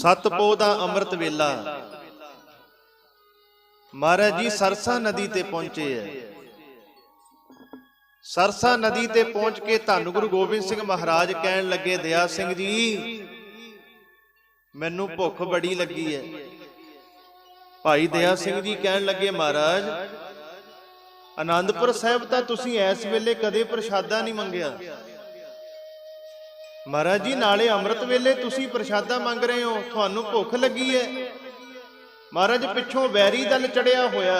ਸਤਪੋ ਦਾ ਅੰਮ੍ਰਿਤ ਵੇਲਾ। ਮਹਾਰਾਜ ਜੀ, ਸਰਸਾ ਨਦੀ ਤੇ ਪਹੁੰਚੇ ਐ। ਸਰਸਾ ਨਦੀ ਤੇ ਪਹੁੰਚ ਕੇ ਧੰਨ ਗੁਰੂ ਗੋਬਿੰਦ ਸਿੰਘ ਮਹਾਰਾਜ ਕਹਿਣ ਲੱਗੇ, ਦਇਆ ਸਿੰਘ ਜੀ, ਮੈਨੂੰ ਭੁੱਖ ਬੜੀ ਲੱਗੀ ਐ। ਭਾਈ ਦਇਆ ਸਿੰਘ ਜੀ ਕਹਿਣ ਲੱਗੇ, ਮਹਾਰਾਜ, ਆਨੰਦਪੁਰ ਸਾਹਿਬ ਤਾਂ ਤੁਸੀਂ ਇਸ ਵੇਲੇ ਕਦੇ ਪ੍ਰਸ਼ਾਦਾ ਨਹੀਂ ਮੰਗਿਆ। ਮਹਾਰਾਜ ਜੀ ਨਾਲੇ ਅੰਮ੍ਰਿਤ ਵੇਲੇ ਤੁਸੀਂ ਪ੍ਰਸ਼ਾਦਾ ਮੰਗ ਰਹੇ ਹੋ ਤੁਹਾਨੂੰ ਭੁੱਖ ਲੱਗੀ ਹੈ। ਮਹਾਰਾਜ ਪਿੱਛੋਂ ਵੈਰੀ ਦਲ ਚੜਿਆ ਹੋਇਆ।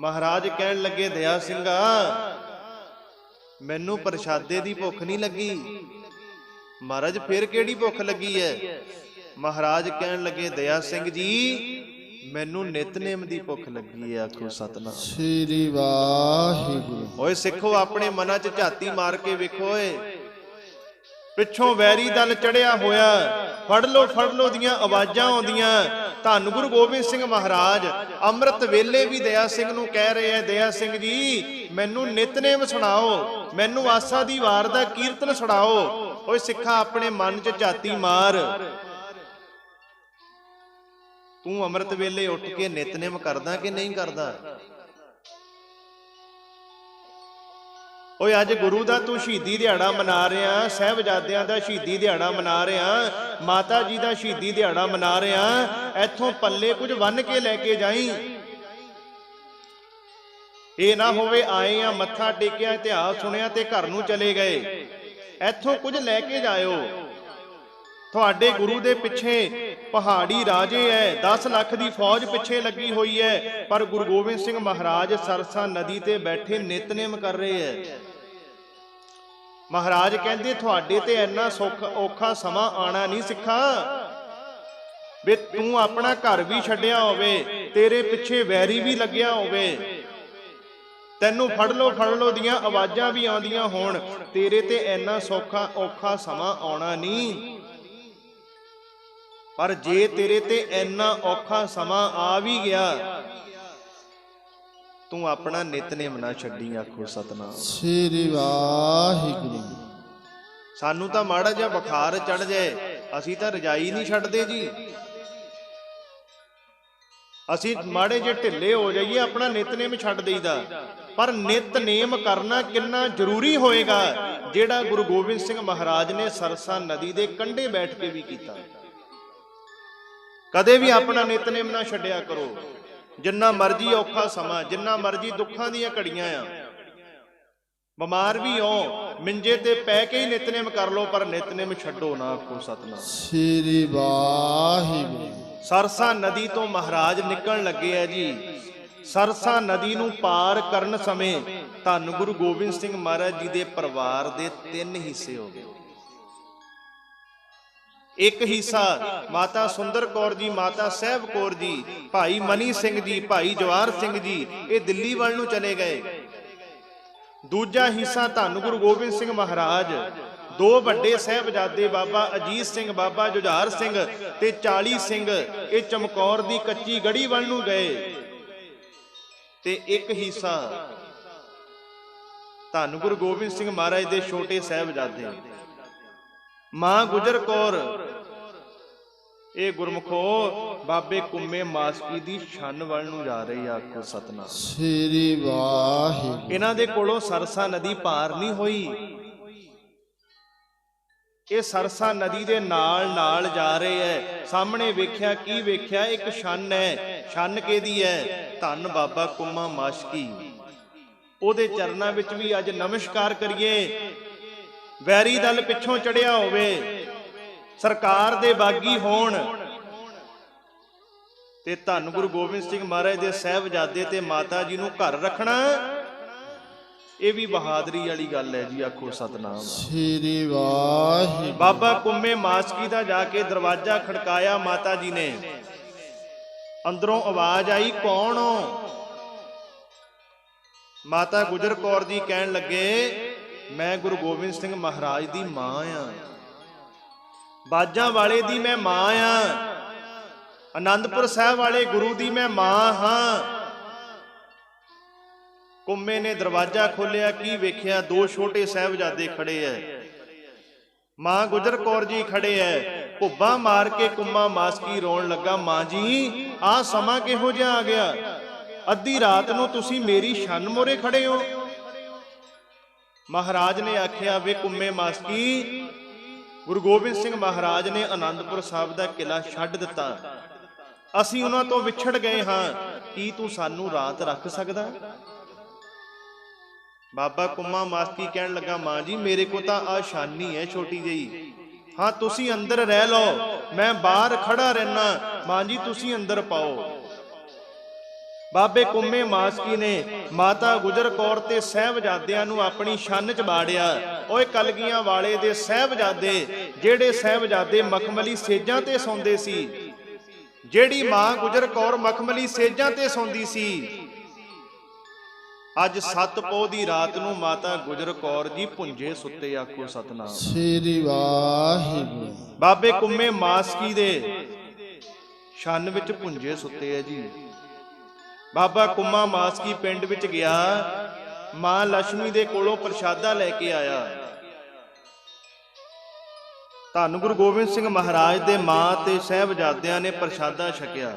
ਮਹਾਰਾਜ ਕਹਿਣ ਲੱਗੇ ਦਇਆ ਸਿੰਘਾ ਮੈਨੂੰ ਪ੍ਰਸ਼ਾਦੇ ਦੀ ਭੁੱਖ ਨਹੀਂ ਲੱਗੀ। ਮਹਾਰਾਜ ਫਿਰ ਕਿਹੜੀ ਭੁੱਖ ਲੱਗੀ ਹੈ? ਮਹਾਰਾਜ ਕਹਿਣ ਲੱਗੇ ਦਇਆ ਸਿੰਘ ਜੀ ਮੈਨੂੰ ਨਿਤਨੇਮ ਦੀ ਭੁੱਖ ਲੱਗੀ ਹੈ ਆਖੋ ਸਤਨਾਮ। ਸ੍ਰੀ ਵਾਹਿਗੁਰੂ। ਓਏ ਸਿੱਖੋ ਆਪਣੇ ਮਨਾਂ 'ਚ ਝਾਤੀ ਮਾਰ ਕੇ ਵੇਖੋ ਓਏ। ਪਿੱਛੋਂ ਵੈਰੀ ਦਲ ਚੜਿਆ ਹੋਇਆ। ਫੜ ਲੋ ਫੜ ਲੋ ਦੀਆਂ ਆਵਾਜ਼ਾਂ ਆਉਂਦੀਆਂ। ਧੰਨ ਗੁਰੂ ਗੋਬਿੰਦ ਸਿੰਘ ਮਹਾਰਾਜ, ਅੰਮ੍ਰਿਤ ਵੇਲੇ ਵੀ ਦਇਆ ਸਿੰਘ ਨੂੰ ਕਹਿ ਰਹੇ ਐ ਦਇਆ ਸਿੰਘ ਜੀ, ਮੈਨੂੰ ਨਿਤਨੇਮ ਸੁਣਾਓ, ਮੈਨੂੰ ਆਸਾ ਦੀ ਵਾਰ ਦਾ ਕੀਰਤਨ ਸੁਣਾਓ। ਓਏ ਸਿੱਖਾ, ਆਪਣੇ ਮਨ 'ਚ ਝਾਤੀ ਮਾਰ। ਤੂੰ ਅੰਮ੍ਰਿਤ ਵੇਲੇ ਉੱਠ ਕੇ ਨਿਤਨੇਮ ਕਰਦਾ ਕਿ ਨਹੀਂ ਕਰਦਾ? ਓਏ ਅੱਜ ਗੁਰੂ ਦਾ ਤੂੰ ਸ਼ਹੀਦੀ ਦਿਹਾੜਾ ਮਨਾ ਰਿਹਾ, ਸਹਿਬਜ਼ਾਦਿਆਂ ਦਾ ਸ਼ਹੀਦੀ ਦਿਹਾੜਾ ਮਨਾ ਰਿਹਾ, ਮਾਤਾ ਜੀ ਦਾ ਸ਼ਹੀਦੀ ਦਿਹਾੜਾ ਮਨਾ ਰਿਹਾ, ਇੱਥੋਂ ਪੱਲੇ ਕੁਝ ਵੰਨ ਕੇ ਲੈ ਕੇ ਜਾਈ। ਇਹ ਨਾ ਹੋਵੇ ਆਏ ਆ ਮੱਥਾ ਟੇਕਿਆ, ਇਤਿਹਾਸ ਸੁਣਿਆ ਤੇ ਘਰ ਨੂੰ ਚਲੇ ਗਏ। ਇੱਥੋਂ ਕੁਝ ਲੈ ਕੇ ਜਾਇਓ। ਤੁਹਾਡੇ ਗੁਰੂ ਦੇ ਪਿੱਛੇ ਪਹਾੜੀ ਰਾਜੇ ਐ 10 ਲੱਖ ਦੀ ਫੌਜ ਪਿੱਛੇ ਲੱਗੀ ਹੋਈ ਐ, ਪਰ ਗੁਰੂ ਗੋਬਿੰਦ ਸਿੰਘ ਮਹਾਰਾਜ ਸਰਸਾ ਨਦੀ ਤੇ ਬੈਠੇ ਨਿਤਨੇਮ ਕਰ ਰਹੇ ਐ। ਮਹਾਰਾਜ ਕਹਿੰਦੇ, ਤੁਹਾਡੇ ਤੇ ਇੰਨਾ ਸੁੱਖ, ਔਖਾ ਸਮਾਂ ਆਣਾ ਨਹੀਂ ਸਿੱਖਾ। ਵੀ ਤੂੰ ਆਪਣਾ ਘਰ ਵੀ ਛੱਡਿਆ ਹੋਵੇ, ਤੇਰੇ ਪਿੱਛੇ ਵੈਰੀ ਵੀ ਲੱਗਿਆ ਹੋਵੇ। ਤੈਨੂੰ ਫੜ ਲੋ ਫੜ ਲੋ ਦੀਆਂ ਆਵਾਜ਼ਾਂ ਵੀ ਆਉਂਦੀਆਂ ਹੋਣ। ਤੇਰੇ ਤੇ ਇੰਨਾ ਸੌਖਾ, ਔਖਾ ਸਮਾਂ ਆਉਣਾ ਨਹੀਂ। ਪਰ ਜੇ ਤੇਰੇ ਤੇ ਇੰਨਾ ਔਖਾ ਸਮਾਂ ਆ ਵੀ ਗਿਆ ਤੂੰ ਆਪਣਾ ਨਿਤਨੇਮ ਨਾ ਛੱਡੀ ਆਖੋ ਸਤਨਾਮ। ਸ੍ਰੀ ਵਾਹਿਗੁਰੂ। ਸਾਨੂੰ ਤਾਂ ਮਾੜਾ ਜਿਹਾ ਬੁਖਾਰ ਚੜ ਜਾਏ ਅਸੀਂ ਤਾਂ ਰਜਾਈ ਨਹੀਂ ਛੱਡਦੇ ਜੀ। ਅਸੀਂ ਮਾੜੇ ਜਿਹੇ ਢਿੱਲੇ ਹੋ ਜਾਈਏ ਆਪਣਾ ਨਿਤਨੇਮ ਛੱਡ ਦੇਈਦਾ। ਪਰ ਨਿਤਨੇਮ ਕਰਨਾ ਕਿੰਨਾ ਜ਼ਰੂਰੀ ਹੋਏਗਾ ਜਿਹੜਾ ਗੁਰੂ ਗੋਬਿੰਦ ਸਿੰਘ ਮਹਾਰਾਜ ਨੇ ਸਰਸਾ ਨਦੀ ਦੇ ਕੰਢੇ ਬੈਠ ਕੇ ਵੀ ਕੀਤਾ। ਕਦੇ ਵੀ ਆਪਣਾ ਨਿਤਨੇਮ ਨਾ ਛੱਡਿਆ ਕਰੋ। ਜਿੰਨਾ ਮਰਜ਼ੀ ਔਖਾ ਸਮਾਂ ਜਿੰਨਾ ਮਰਜ਼ੀ ਦੁੱਖਾਂ ਦੀਆਂ ਘੜੀਆਂ ਆ। ਬਿਮਾਰ ਵੀ ਹੋ ਮਿੰਜੇ ਤੇ ਪੈ ਕੇ ਹੀ ਨਿਤਨੇਮ ਕਰ ਲੋ ਪਰ ਨਿਤਨੇਮ ਛੱਡੋ ਨਾ ਆਖੋ ਸਤਨਾਮ। ਸ੍ਰੀ ਵਾਹਿਗੁਰੂ। ਸਰਸਾ ਨਦੀ ਤੋਂ ਮਹਾਰਾਜ ਨਿਕਲਣ ਲੱਗੇ ਆ ਜੀ। ਸਰਸਾ ਨਦੀ ਨੂੰ ਪਾਰ ਕਰਨ ਸਮੇਂ ਧੰਨ ਗੁਰੂ ਗੋਬਿੰਦ ਸਿੰਘ ਮਹਾਰਾਜ ਜੀ ਦੇ ਪਰਿਵਾਰ ਦੇ ਤਿੰਨ ਹਿੱਸੇ ਹੋ ਗਏ। ਇੱਕ ਹਿੱਸਾ, ਮਾਤਾ ਸੁੰਦਰ ਕੌਰ ਜੀ, ਮਾਤਾ ਸਹਿਬ ਕੌਰ ਜੀ, ਭਾਈ ਮਨੀ ਸਿੰਘ ਜੀ, ਭਾਈ ਜਵਾਰ ਸਿੰਘ ਜੀ, ਇਹ ਦਿੱਲੀ ਵੱਲ ਨੂੰ ਚਲੇ ਗਏ। ਦੂਜਾ ਹਿੱਸਾ ਧੰਨ ਗੁਰੂ ਗੋਬਿੰਦ ਸਿੰਘ ਮਹਾਰਾਜ। ਦੋ ਵੱਡੇ ਸਹਿਬਜ਼ਾਦੇ ਬਾਬਾ ਅਜੀਤ ਸਿੰਘ, ਬਾਬਾ ਜੁਝਾਰ ਸਿੰਘ ਤੇ 40 ਸਿੰਘ, ਇਹ ਚਮਕੌਰ ਦੀ ਕੱਚੀ ਗੜੀ ਵੱਲ ਨੂੰ ਗਏ। ਤੇ ਇੱਕ ਹਿੱਸਾ ਧੰਨ ਗੁਰੂ ਗੋਬਿੰਦ ਸਿੰਘ ਮਹਾਰਾਜ ਦੇ ਛੋਟੇ ਸਹਿਬਜ਼ਾਦੇ। ਮਾਂ ਗੁਜਰ ਕੌਰ। ਇਹ ਗੁਰਮਖੋ ਬਾਬੇ ਕੁੰਮੇ ਮਾਸਕੀ ਦੀ ਛੰਨ ਵੱਲ ਨੂੰ ਜਾ ਰਹੀ ਆ ਆਖੋ ਸਤਨਾਮ। ਸ੍ਰੀ ਵਾਹਿਗੁਰੂ। ਇਹਨਾਂ ਦੇ ਕੋਲੋਂ ਸਰਸਾ ਨਦੀ ਪਾਰ ਨਹੀਂ ਹੋਈ। ਇਹ ਸਰਸਾ ਨਦੀ ਦੇ ਨਾਲ ਨਾਲ ਜਾ ਰਹੇ ਐ। ਸਾਹਮਣੇ ਵੇਖਿਆ ਕੀ ਵੇਖਿਆ? ਇੱਕ ਛੰਨ ਹੈ ਛੰਨ ਕਿਹਦੀ ਹੈ ਧੰਨ ਬਾਬਾ ਕੁੰਮਾ ਮਾਸ਼ਕੀ। ਉਹਦੇ ਚਰਨਾਂ ਵਿੱਚ ਵੀ ਅੱਜ ਨਮਸਕਾਰ ਕਰੀਏ। ਵੈਰੀ ਦਲ ਪਿੱਛੋਂ ਚੜਿਆ ਹੋਵੇ ਸਰਕਾਰ ਦੇ ਬਾਗੀ ਹੋਣ। ਤੇ ਧੰਨ ਗੁਰੂ ਗੋਬਿੰਦ ਸਿੰਘ ਮਹਾਰਾਜ ਦੇ ਸਹਿਬਜ਼ਾਦੇ ਤੇ ਮਾਤਾ ਜੀ ਨੂੰ ਘਰ ਰੱਖਣਾ ਇਹ ਵੀ ਬਹਾਦਰੀ ਵਾਲੀ ਗੱਲ ਹੈ ਜੀ ਆਖੋ ਸਤਨਾਮ। ਸ੍ਰੀ ਵਾਹਿਗੁਰੂ। ਬਾਬਾ ਕੁੰਮੇ ਮਾਸਕੀ ਦਾ ਜਾ ਕੇ ਦਰਵਾਜ਼ਾ ਖੜਕਾਇਆ ਮਾਤਾ ਜੀ ਨੇ। ਅੰਦਰੋਂ ਆਵਾਜ਼ ਆਈ ਕੌਣ ਹੋ? ਮਾਤਾ ਗੁਜਰ ਕੌਰ ਜੀ ਕਹਿਣ ਲੱਗੇ ਮੈਂ ਗੁਰੂ ਗੋਬਿੰਦ ਸਿੰਘ ਮਹਾਰਾਜ ਦੀ ਮਾਂ ਆ। ਬਾਜਾਂ ਵਾਲੇ ਦੀ ਮੈਂ ਮਾਂ ਆ। ਆਨੰਦਪੁਰ ਸਾਹਿਬ ਵਾਲੇ ਗੁਰੂ ਦੀ ਮੈਂ ਮਾਂ ਹਾਂ। ਕੁੰਮੇ ਨੇ ਦਰਵਾਜ਼ਾ ਖੋਲਿਆ ਕੀ ਵੇਖਿਆ? ਦੋ ਛੋਟੇ ਸਾਹਿਬਜ਼ਾਦੇ ਖੜੇ ਐ। ਮਾਂ ਗੁਜਰ ਕੌਰ ਜੀ ਖੜੇ ਐ। ਭੁੱਬਾ ਮਾਰ ਕੇ ਕੁੰਮਾ ਮਾਸਕੀ ਰੋਣ ਲੱਗਾ? ਮਾਂ ਜੀ, ਆਹ ਸਮਾਂ ਕਿਹੋ ਜਿਹਾ ਆ ਗਿਆ? ਅੱਧੀ ਰਾਤ ਨੂੰ ਤੁਸੀਂ ਮੇਰੀ ਛੰਨ ਮੋਰੇ ਖੜੇ ਹੋ। ਮਹਾਰਾਜ ਨੇ ਆਖਿਆ, ਵੇ ਕੁੰਮੇ ਮਾਸਕੀ, ਗੁਰੂ ਗੋਬਿੰਦ ਸਿੰਘ ਮਹਾਰਾਜ ਨੇ ਆਨੰਦਪੁਰ ਸਾਹਿਬ ਦਾ ਕਿਲਾ ਛੱਡ ਦਿੱਤਾ। ਅਸੀਂ ਉਹਨਾਂ ਤੋਂ ਵਿਛੜ ਗਏ ਹਾਂ। ਕੀ ਤੂੰ ਸਾਨੂੰ ਰਾਤ ਰੱਖ ਸਕਦਾ? ਬਾਬਾ ਕੁੰਮਾ ਮਾਸਕੀ ਕਹਿਣ ਲੱਗਾ, ਮਾਂ ਜੀ, ਮੇਰੇ ਕੋ ਤਾਂ ਆ ਸ਼ਾਨੀ ਹੈ ਛੋਟੀ ਜਿਹੀ। ਹਾਂ, ਤੁਸੀਂ ਅੰਦਰ ਰਹਿ ਲਓ। ਮੈਂ ਬਾਹਰ ਖੜਾ ਰਹਿਣਾ ਮਾਂ ਜੀ, ਤੁਸੀਂ ਅੰਦਰ ਪਾਓ। ਬਾਬੇ ਕੁੰਮੇ ਮਾਸਕੀ ਨੇ ਮਾਤਾ ਗੁਜਰ ਕੌਰ ਤੇ ਸਹਿਬਜ਼ਾਦਿਆਂ ਨੂੰ ਆਪਣੀ ਛੰਨ ਚ ਬਾੜਿਆ। ਓਏ ਕਲਗੀਆਂ ਵਾਲੇ ਦੇ ਸਹਿਬਜ਼ਾਦੇ ਜਿਹੜੇ ਸਹਿਬਜ਼ਾਦੇ ਮਖਮਲੀ ਸੇਜਾਂ ਤੇ ਸੌਂਦੇ ਸੀ। ਜਿਹੜੀ ਮਾਂ ਗੁਜਰ ਕੌਰ ਮਖਮਲੀ ਸੇਜਾਂ ਤੇ ਸੌਂਦੀ ਸੀ। ਅੱਜ ਸੱਤ ਪੋਹ ਦੀ ਰਾਤ ਨੂੰ ਮਾਤਾ ਗੁਜਰ ਕੌਰ ਜੀ ਪੁੰਜੇ ਸੁੱਤੇ ਆਖੋ ਸਤਨਾਮ। ਸ੍ਰੀ ਵਾਹਿਗੁਰੂ। ਬਾਬੇ ਕੁੰਮੇ ਮਾਸਕੀ ਦੇ ਛੰਨ ਵਿੱਚ ਪੁੰਜੇ ਸੁੱਤੇ ਆ ਜੀ। ਬਾਬਾ ਕੁੰਮਾ ਮਾਸਕੀ ਪਿੰਡ ਵਿੱਚ ਗਿਆ। ਮਾਂ ਲక్ష్ਮੀ ਦੇ ਕੋਲੋਂ ਪ੍ਰਸ਼ਾਦਾ ਲੈ ਕੇ ਆਇਆ। ਧੰਨ ਗੁਰੂ ਗੋਬਿੰਦ ਸਿੰਘ ਮਹਾਰਾਜ ਦੇ ਮਾਂ ਤੇ ਸਹਿਬਜ਼ਾਦਿਆਂ ਨੇ ਪ੍ਰਸ਼ਾਦਾ ਛਕਿਆ।